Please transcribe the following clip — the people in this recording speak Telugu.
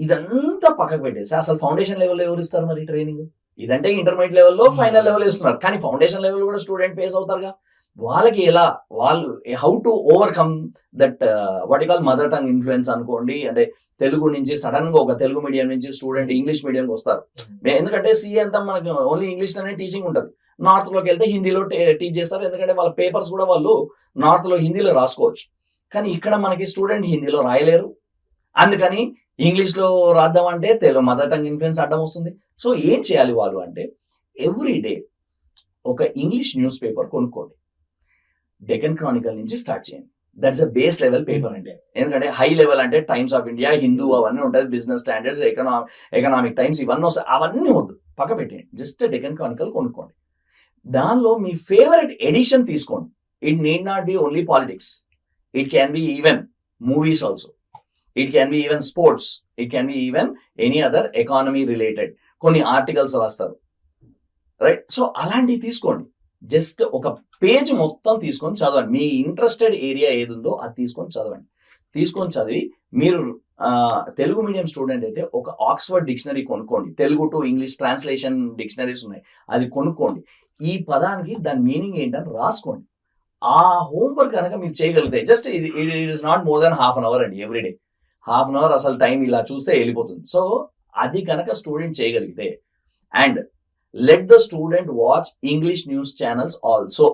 ఇదంతా పక్కకు పెట్టేసి అసలు ఫౌండేషన్ లెవెల్లో ఎవరు ఇస్తారు మరి ట్రైనింగ్ ఇదంటే ఇంటర్మీడియట్ లెవెల్లో ఫైనల్ లెవెల్ ఇస్తున్నారు. కానీ ఫౌండేషన్ లెవెల్ కూడా స్టూడెంట్ ఫేస్ అవుతారుగా. వాళ్ళకి ఎలా? వాళ్ళు how to overcome that what call mother tongue influence అనుకోండి. అంటే తెలుగు నుంచి సడన్గా ఒక తెలుగు మీడియం నుంచి స్టూడెంట్ ఇంగ్లీష్ మీడియంకి వస్తారు. మే- ఎందుకంటే సిఏ అంతా మనకి ఓన్లీ ఇంగ్లీష్లోనే టీచింగ్ ఉంటుంది. నార్త్లోకి వెళ్తే హిందీలో టీచ్ చేస్తారు. ఎందుకంటే వాళ్ళ పేపర్స్ కూడా వాళ్ళు నార్త్లో హిందీలో రాసుకోవచ్చు. కానీ ఇక్కడ మనకి స్టూడెంట్ హిందీలో రాయలేరు. అందుకని ఇంగ్లీష్లో రాద్దామంటే తెలుగు మదర్ టంగ్ ఇన్ఫ్లుయెన్స్ అడ్డం వస్తుంది. సో ఏం చేయాలి వాళ్ళు అంటే ఎవ్రీ డే ఒక ఇంగ్లీష్ న్యూస్ పేపర్ కొనుక్కోండి. డెకన్ క్రానికల్ నుంచి స్టార్ట్ చేయండి. That's a base level paper అంటే. ఎందుకంటే హై లెవెల్ అంటే టైమ్స్ ఆఫ్ ఇండియా హిందూ అవన్నీ ఉంటుంది Business Standards Economic Economic Times ఇవన్నీ వస్తాయి. అవన్నీ వద్దు పక్క పెట్టేయండి. జస్ట్ డెకన్ క్రానికల్ కొనుక్కోండి. దానిలో మీ ఫేవరెట్ ఎడిషన్ తీసుకోండి. It need not be only politics. It can be even movies also. It can be even sports it can be even any other economy related కొన్ని ఆర్టికల్స్ రాస్తారు. రైట్ సో అలాంటివి తీసుకోండి. జస్ట్ ఒక పేజ్ మొత్తం తీసుకొని చదవండి. మీ ఇంట్రెస్టెడ్ ఏరియా ఏది ఉందో అది తీసుకొని చదవండి. తీసుకొని చదివి మీరు ఆ, తెలుగు మీడియం స్టూడెంట్ అయితే ఒక ఆక్స్ఫర్డ్ డిక్షనరీ కొనుక్కోండి. Telugu to English translation dictionaries ఉన్నాయి. అది కొనుక్కోండి. ఈ పదానికి దాని మీనింగ్ ఏంటని రాసుకోండి. ఆ హోంవర్క్ కనుక మీరు చేయగలిగితే జస్ట్ ఇది it is not more than half an hour అండి ఎవ్రీడే హాఫ్ అన్ అవర్ అసలు టైం ఇలా చూస్తే వెళ్ళిపోతుంది. సో అది కనుక స్టూడెంట్ చేయగలిగితే and let the student watch English news channels also.